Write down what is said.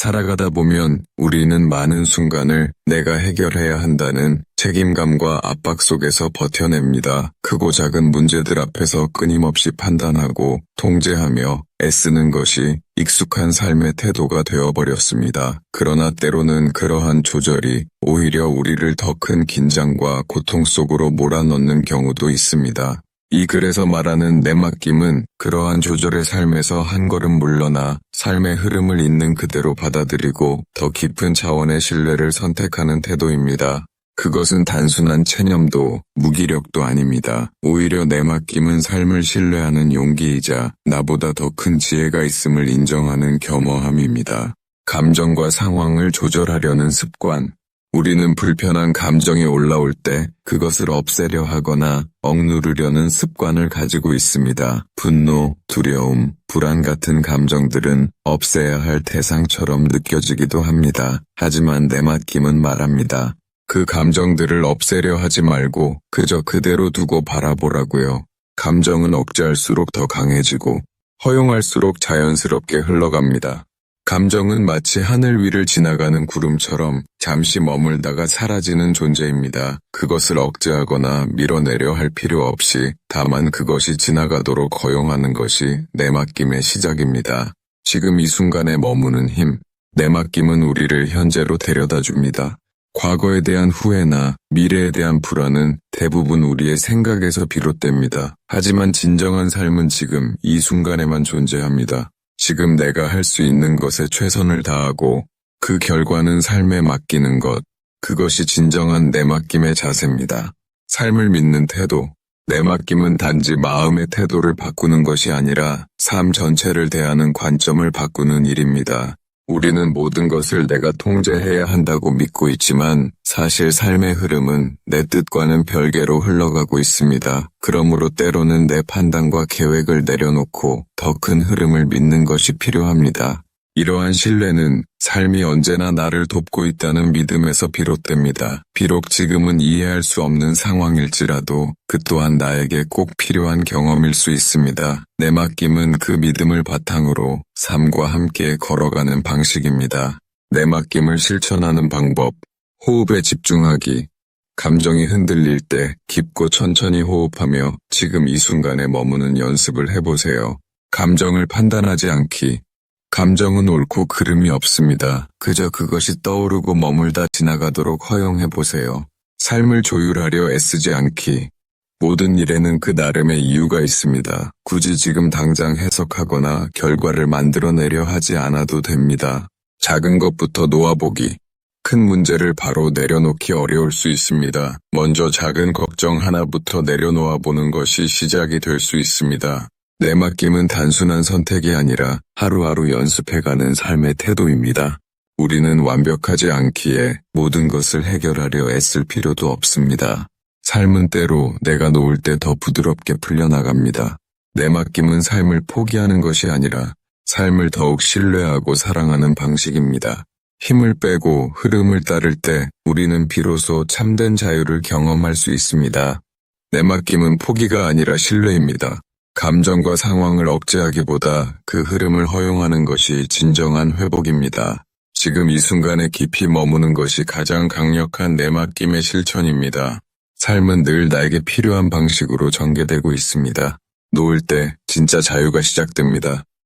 살아가다 보면 우리는 많은 순간을 내가 해결해야 한다는 책임감과 압박 속에서 버텨냅니다. 크고 작은 문제들 앞에서 끊임없이 판단하고 통제하며 애쓰는 것이 익숙한 삶의 태도가 되어버렸습니다. 그러나 때로는 그러한 조절이 오히려 우리를 더 큰 긴장과 고통 속으로 몰아넣는 경우도 있습니다. 이 글에서 말하는 내맡김은 그러한 조절의 삶에서 한 걸음 물러나 삶의 흐름을 있는 그대로 받아들이고 더 깊은 차원의 신뢰를 선택하는 태도입니다. 그것은 단순한 체념도 무기력도 아닙니다. 오히려 내 맡김은 삶을 신뢰하는 용기이자 나보다 더 큰 지혜가 있음을 인정하는 겸허함입니다. 감정과 상황을 조절하려는 습관, 우리는 불편한 감정이 올라올 때 그것을 없애려 하거나 억누르려는 습관을 가지고 있습니다. 분노, 두려움, 불안 같은 감정들은 없애야 할 대상처럼 느껴지기도 합니다. 하지만 내맡김은 말합니다. 그 감정들을 없애려 하지 말고 그저 그대로 두고 바라보라고요. 감정은 억제할수록 더 강해지고 허용할수록 자연스럽게 흘러갑니다. 감정은 마치 하늘 위를 지나가는 구름처럼 잠시 머물다가 사라지는 존재입니다. 그것을 억제하거나 밀어내려 할 필요 없이 다만 그것이 지나가도록 허용하는 것이 내맡김의 시작입니다. 지금 이 순간에 머무는 힘, 내맡김은 우리를 현재로 데려다 줍니다. 과거에 대한 후회나 미래에 대한 불안은 대부분 우리의 생각에서 비롯됩니다. 하지만 진정한 삶은 지금 이 순간에만 존재합니다. 지금 내가 할 수 있는 것에 최선을 다하고 그 결과는 삶에 맡기는 것, 그것이 진정한 내맡김의 자세입니다. 삶을 믿는 태도, 내맡김은 단지 마음의 태도를 바꾸는 것이 아니라 삶 전체를 대하는 관점을 바꾸는 일입니다. 우리는 모든 것을 내가 통제해야 한다고 믿고 있지만 사실 삶의 흐름은 내 뜻과는 별개로 흘러가고 있습니다. 그러므로 때로는 내 판단과 계획을 내려놓고 더 큰 흐름을 믿는 것이 필요합니다. 이러한 신뢰는 삶이 언제나 나를 돕고 있다는 믿음에서 비롯됩니다. 비록 지금은 이해할 수 없는 상황일지라도 그 또한 나에게 꼭 필요한 경험일 수 있습니다. 내 맡김은 그 믿음을 바탕으로 삶과 함께 걸어가는 방식입니다. 내 맡김을 실천하는 방법, 호흡에 집중하기, 감정이 흔들릴 때 깊고 천천히 호흡하며 지금 이 순간에 머무는 연습을 해보세요. 감정을 판단하지 않기, 감정은 옳고 그름이 없습니다. 그저 그것이 떠오르고 머물다 지나가도록 허용해보세요. 삶을 조율하려 애쓰지 않기. 모든 일에는 그 나름의 이유가 있습니다. 굳이 지금 당장 해석하거나 결과를 만들어내려 하지 않아도 됩니다. 작은 것부터 놓아보기. 큰 문제를 바로 내려놓기 어려울 수 있습니다. 먼저 작은 걱정 하나부터 내려놓아 보는 것이 시작이 될 수 있습니다. 내 맡김은 단순한 선택이 아니라 하루하루 연습해가는 삶의 태도입니다. 우리는 완벽하지 않기에 모든 것을 해결하려 애쓸 필요도 없습니다. 삶은 때로 내가 놓을 때 더 부드럽게 풀려나갑니다. 내 맡김은 삶을 포기하는 것이 아니라 삶을 더욱 신뢰하고 사랑하는 방식입니다. 힘을 빼고 흐름을 따를 때 우리는 비로소 참된 자유를 경험할 수 있습니다. 내 맡김은 포기가 아니라 신뢰입니다. 감정과 상황을 억제하기보다 그 흐름을 허용하는 것이 진정한 회복입니다. 지금 이 순간에 깊이 머무는 것이 가장 강력한 내맡김의 실천입니다. 삶은 늘 나에게 필요한 방식으로 전개되고 있습니다. 놓을 때 진짜 자유가 시작됩니다.